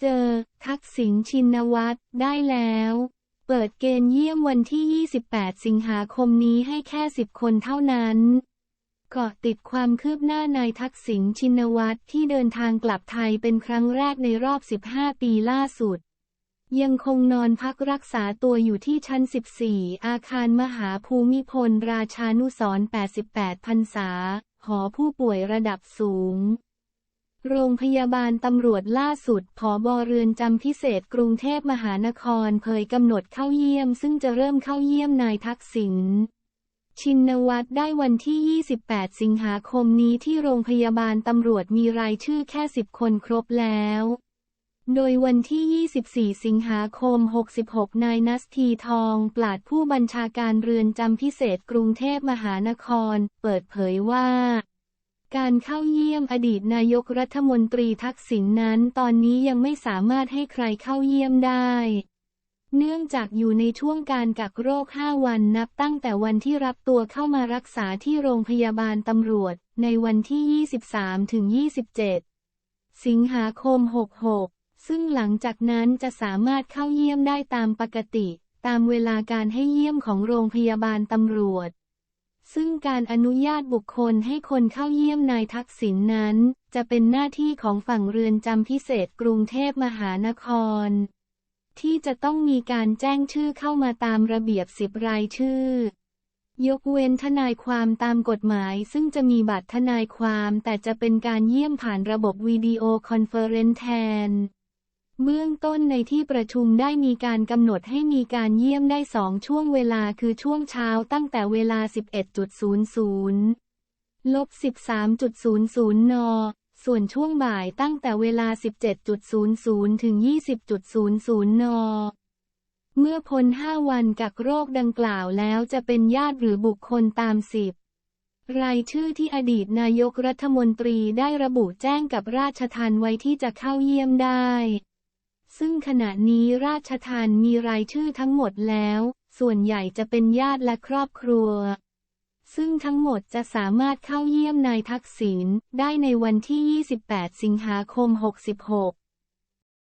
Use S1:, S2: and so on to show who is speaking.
S1: เจอ ทักษิณชินวัตรได้แล้ว เปิดเกณฑ์เยี่ยมวันที่ 28 สิงหาคมนี้ให้แค่ 10 คนเท่านั้นเกาะติดความคืบหน้านายทักษิณชินวัตรที่เดินทางกลับไทยเป็นครั้งแรกในรอบ 15 ปีล่าสุด ยังคงนอนพักรักษาตัวอยู่ที่ชั้น 14 อาคารมหาภูมิพลราชานุสร 88 พรรษา หอผู้ป่วยระดับสูง โรงพยาบาลตำรวจล่าสุดผอบเรือนจำพิเศษกรุงเทพมหานครเผยกำหนดเข้าเยี่ยม ซึ่งจะเริ่มเข้าเยี่ยมนายทักษิณชินวัตรได้วันที่ 28 สิงหาคมนี้ที่โรงพยาบาลตำรวจมีรายชื่อแค่ 10 คนครบแล้ว โดยวันที่ 24 สิงหาคม 66 นายนัสทีทอง ปราดผู้บัญชาการเรือนจำพิเศษกรุงเทพมหานคร เปิดเผยว่า การเข้าเยี่ยมอดีตนายกรัฐมนตรีทักษิณนนั้นตอนนี้ยังไม่สามารถให้ใครเข้าเยี่ยมได้ เนื่องจากอยู่ในช่วงการกักโรค 5 วันนับตั้งแต่วันที่รับตัวเข้ามารักษาที่โรงพยาบาลตำรวจ ในวันที่ 23 ถึง 27 สิงหาคม 66 ซึ่งหลังจากนั้นจะสามารถเข้าเยี่ยมได้ตามปกติ ตามเวลาการให้เยี่ยมของโรงพยาบาลตำรวจ ซึ่งการอนุญาตบุคคลให้คนเข้าเยี่ยมนายทักษิณนนั้น จะเป็นหน้าที่ของฝั่งเรือนจำพิเศษกรุงเทพมหานคร ที่จะต้องมีการแจ้งชื่อเข้ามาตามระเบียบสิบรายชื่อ ยกเว้นทนายความตามกฎหมาย ซึ่งจะมีบัตรทนายความแต่จะเป็นการเยี่ยมผ่านระบบวิดีโอคอนเฟอเรนซ์แทน เบื้องต้นในที่ประชุมได้มีการกำหนดให้มีการเยี่ยมได้สองช่วงเวลาคือช่วงเช้าตั้งแต่เวลา 11.00 ลบ 13.00 น ส่วนช่วงบ่ายตั้งแต่เวลา 17.00 ถึง 20.00 น เมื่อพ้น 5 วันกักโรคดังกล่าวแล้วจะเป็นญาติหรือบุคคลตามสิบรายชื่อที่อดีตนายกรัฐมนตรีได้ระบุแจ้งกับราชทันไว้ที่จะเข้าเยี่ยมได้ ซึ่งขณะนี้ราชทานมีรายชื่อทั้งหมดแล้ว ส่วนใหญ่จะเป็นญาติและครอบครัว ซึ่งทั้งหมดจะสามารถเข้าเยี่ยมนายทักษิณได้ในวันที่ 28 สิงหาคม 66